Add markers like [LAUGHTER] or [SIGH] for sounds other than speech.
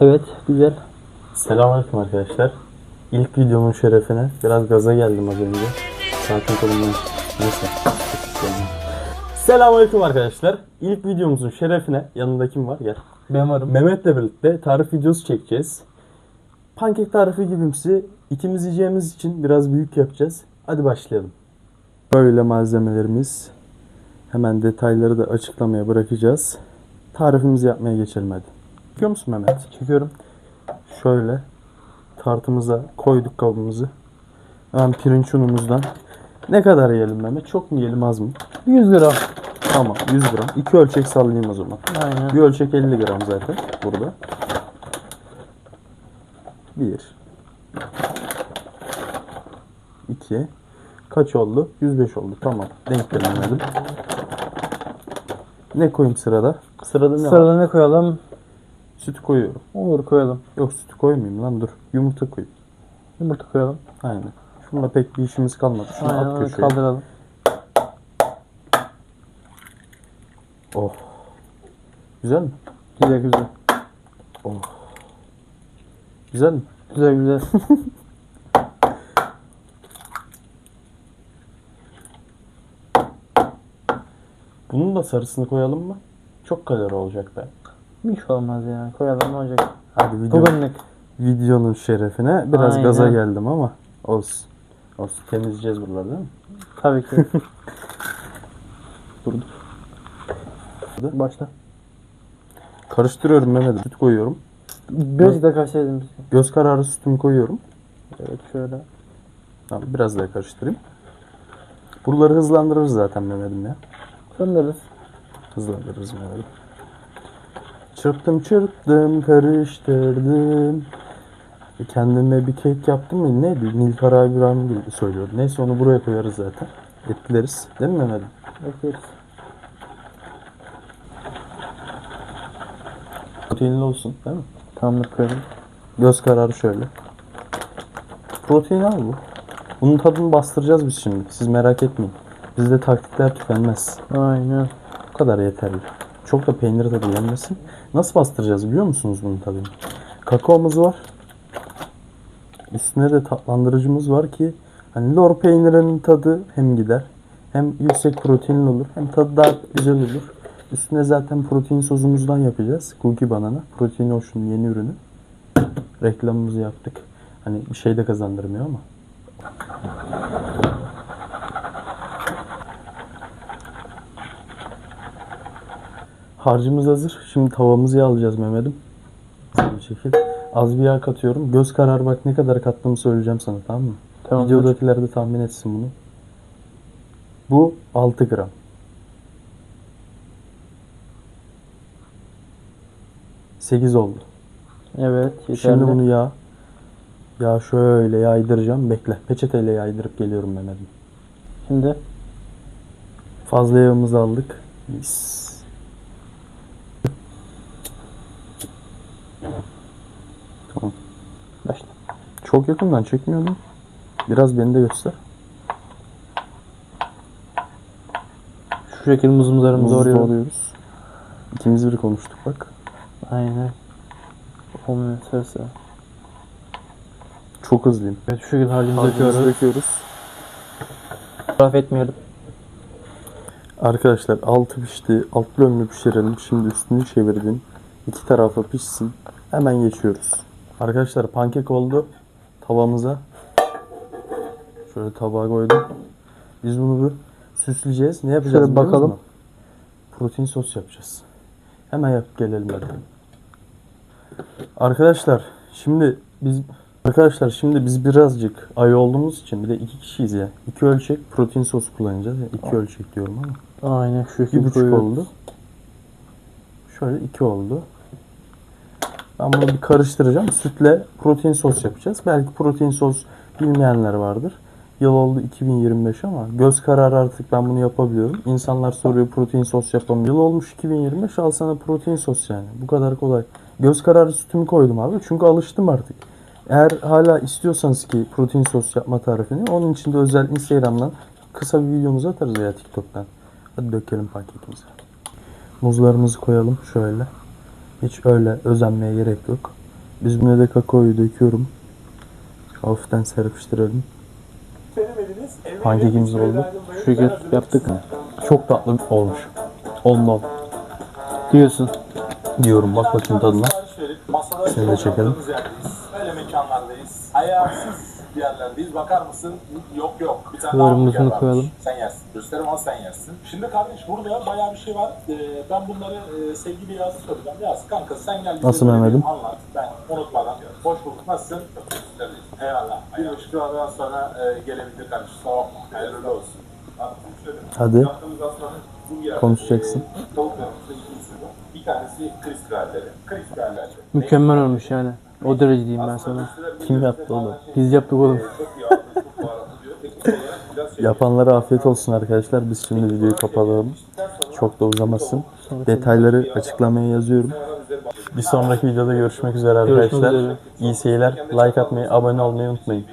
Evet güzel. Selamünaleyküm arkadaşlar. İlk videomun şerefine biraz gaza geldim az önce. Sakin kolumdan. Neyse. Selamünaleyküm arkadaşlar. İlk videomuzun şerefine yanında kim var? Gel. Ben varım. Mehmet'le birlikte tarif videosu çekeceğiz. Pankek tarifi gibimsi ikimiz yiyeceğimiz için biraz büyük yapacağız. Hadi başlayalım. Böyle malzemelerimiz. Hemen detayları da açıklamaya bırakacağız. Tarifimizi yapmaya geçelim hadi. Çekiyor musun Mehmet? Çekiyorum. Şöyle tartımıza koyduk kabımızı. Hemen pirinç unumuzdan. Ne kadar yiyelim Mehmet? Çok mu yiyelim az mı? 100 gram. Tamam 100 gram. İki ölçek sallayayım o zaman. Aynen. Bir ölçek 50 gram zaten burada. Bir. İki. Kaç oldu? 105 oldu. Tamam. Denk gelemedim. Ne koyayım sırada? Sırada ne? Sırada ne koyalım? Süt koyuyorum. Olur koyalım. Yok sütü koymayayım lan dur. Yumurta koyayım. Yumurta koyalım. Aynen. Şununla pek bir işimiz kalmadı. Şunu Aynen at köşeye. kaldıralım. Oh. Güzel mi? Güzel güzel. Güzel mi? Güzel güzel. [LAUGHS] Bunun da sarısını koyalım mı? Çok kalori olacak be. Şey olmaz ya. Koyalım ne olacak? Hadi video, Bugünlük. videonun şerefine biraz Aynen. gaza geldim ama olsun. Olsun. Temizleyeceğiz buraları değil mi? Tabii ki. [LAUGHS] Dur dur. Başla. Karıştırıyorum Mehmet. Süt koyuyorum. Birazcık da biz. Göz kararı sütümü koyuyorum. Evet şöyle. Tamam biraz daha karıştırayım. Buraları hızlandırırız zaten Mehmet'im ya. Göndeririz. Hızlandırırız Mehmet'im. Çırptım çırptım karıştırdım. E, Kendime bir kek yaptım mı neydi? Nilkara İbrahim söylüyordu. Neyse onu buraya koyarız zaten. Etleriz. Değil mi Mehmet'im? Bekliyoruz. Proteinli olsun değil mi? Tamamdır koyalım. Göz kararı şöyle. Protein al bu. Bunun tadını bastıracağız biz şimdi. Siz merak etmeyin. Bizde taktikler tükenmez. Aynen. Bu kadar yeterli. Çok da peynir tadı yenmesin. Nasıl bastıracağız biliyor musunuz bunun tadını? Kakaomuz var. Üstüne de tatlandırıcımız var ki hani lor peynirinin tadı hem gider hem yüksek proteinli olur hem tadı daha güzel olur. Üstüne zaten protein sosumuzdan yapacağız. Cookie banana. Protein Ocean'ın yeni ürünü. Reklamımızı yaptık. Hani bir şey de kazandırmıyor ama. Harcımız hazır. Şimdi tavamızı yağlayacağız Mehmet'im. Bir şekil. Az bir yağ katıyorum. Göz kararı bak ne kadar kattığımı söyleyeceğim sana tamam mı? Tamam. Videodakiler de tahmin etsin bunu. Bu 6 gram. Sekiz oldu. Evet yeterli. Şimdi bunu yağ yağ şöyle yaydıracağım. Bekle. Peçeteyle yaydırıp geliyorum Mehmet'im. Şimdi Fazla yağımızı aldık. Mis. Çok yakından çekmiyordum. Biraz beni de göster. Şu şekilde muzumuzlarımızı Muzu doğruyoruz. doğruyoruz. İkimiz bir konuştuk bak. Aynen. Olmuyor sırası. Çok hızlıyım. Evet şu şekilde Harcımızı döküyoruz. döküyoruz. İsraf etmeyelim. Arkadaşlar altı pişti. Altlı önlü pişirelim. Şimdi üstünü çevirdim. İki tarafa pişsin. Hemen geçiyoruz. Arkadaşlar pankek oldu. Tavamıza. Şöyle tabağa koydum. Biz bunu bir süsleyeceğiz. Ne yapacağız Şöyle bakalım. Protein sos yapacağız. Hemen yapıp gelelim hadi. Arkadaşlar şimdi biz Arkadaşlar şimdi biz birazcık ayı olduğumuz için bir de iki kişiyiz ya. İki ölçek protein sos kullanacağız. Ya. İki ölçek diyorum ama. Aynen şu şekilde buçuk koyuyoruz. oldu. Şöyle iki oldu. Ben bunu bir karıştıracağım. Sütle protein sos yapacağız. Belki protein sos bilmeyenler vardır. Yıl oldu 2025 ama göz kararı artık ben bunu yapabiliyorum. İnsanlar soruyor protein sos yapamıyor. Yıl olmuş 2025 al sana protein sos yani. Bu kadar kolay. Göz kararı sütümü koydum abi. Çünkü alıştım artık. Eğer hala istiyorsanız ki protein sos yapma tarifini onun için de özel Instagram'dan kısa bir videomuzu atarız veya TikTok'tan. Hadi dökelim pankekimizi. Muzlarımızı koyalım şöyle. Hiç öyle özenmeye gerek yok. Biz buna de kakaoyu döküyorum. Hafiften serpiştirelim. Pankekimiz oldu. Şu şekil yaptık. Çok tatlı olmuş. 10 10 Diyorsun. diyorum. Bak bakayım tadına. Seni de çekelim. oturduğumuz yerdeyiz. Öyle mekanlardayız. Ayarsız bir yerlerdeyiz. Bakar mısın? Yok yok. Bir tane daha Yorumumuzunu varmış. koyalım. Sen yersin. Gösterim ama sen yersin. Şimdi kardeş burada bayağı bir şey var. Ee, ben bunları e, sevgili Yaz'ı soracağım. Yaz kanka sen gel Nasıl Mehmet'im? Anlat. Ben unutmadan. Hoş bulduk. Nasılsın? Eyvallah. Bir buçuk liradan sonra e, gelebilir kardeş. Sağ ol. Hayırlı olsun. Hadi. Bu yer, Konuşacaksın. e. Bir tanesi kristalleri. Kristalleri. Mükemmel olmuş yani. O derece diyeyim ben sana. Kim yaptı oğlum? Biz yaptık oğlum. [LAUGHS] Yapanlara afiyet olsun arkadaşlar. Biz şimdi videoyu kapatalım. Çok da uzamasın. Detayları açıklamaya yazıyorum. Bir sonraki videoda görüşmek üzere Görüşmek arkadaşlar. üzere. İyi seyirler. Like atmayı, abone olmayı unutmayın.